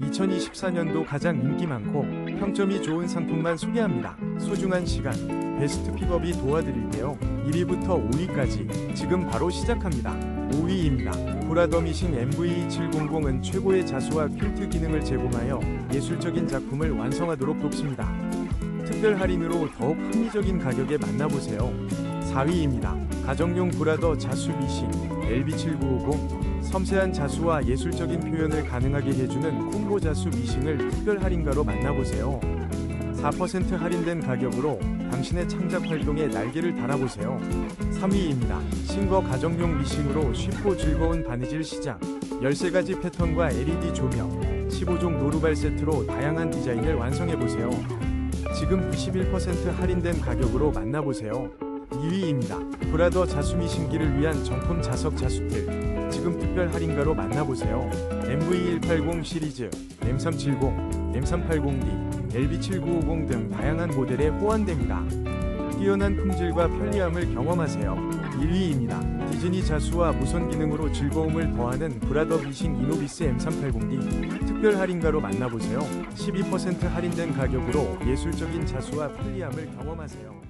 2024년도 가장 인기 많고 평점이 좋은 상품만 소개합니다. 소중한 시간, 베스트 픽업이 도와드릴게요. 1위부터 5위까지 지금 바로 시작합니다. 5위입니다. 브라더미싱 MV700은 최고의 자수와 퀼트 기능을 제공하여 예술적인 작품을 완성하도록 돕습니다. 특별 할인으로 더욱 합리적인 가격에 만나보세요. 4위입니다. 가정용 브라더 자수 미싱 LB7950 섬세한 자수와 예술적인 표현을 가능하게 해주는 콤보 자수 미싱을 특별 할인가로 만나보세요. 4% 할인된 가격으로 당신의 창작 활동에 날개를 달아보세요. 3위입니다. 싱거 가정용 미싱으로 쉽고 즐거운 바느질 시작. 13가지 패턴과 LED 조명, 15종 노루발 세트로 다양한 디자인을 완성해보세요. 지금 91% 할인된 가격으로 만나보세요. 2위입니다. 브라더 자수미 신기를 위한 정품 자석 자수틀. 지금 특별 할인가로 만나보세요. MV180 시리즈, M370, M380D, LB7950 등 다양한 모델에 호환됩니다. 뛰어난 품질과 편리함을 경험하세요. 1위입니다. 디즈니 자수와 무선 기능으로 즐거움을 더하는 브라더 비싱 이노비스 M380D 특별 할인가로 만나보세요. 12% 할인된 가격으로 예술적인 자수와 편리함을 경험하세요.